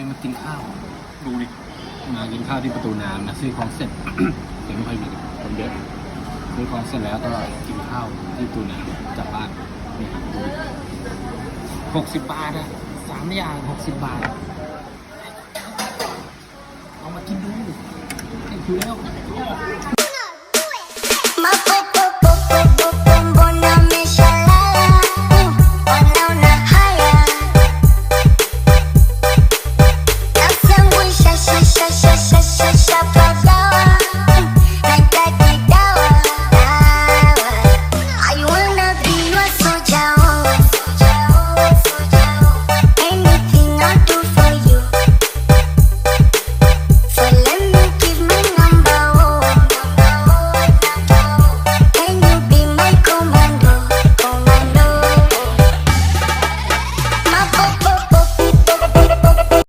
ให้มากินข้าว ดูดิมากินข้าวที่ประตูน้ำนะซื้อของเสร็จ เดี๋ยวไม่ค่อยมีคนเยอะซื้อของเสร็จแล้วก็กินข้าวที่ประตูน้ำจากบ้านนี่ครับดูหกสิบบาทอะสามอย่างหกสิบบาท เอามากินดูไอ้คือแล้ว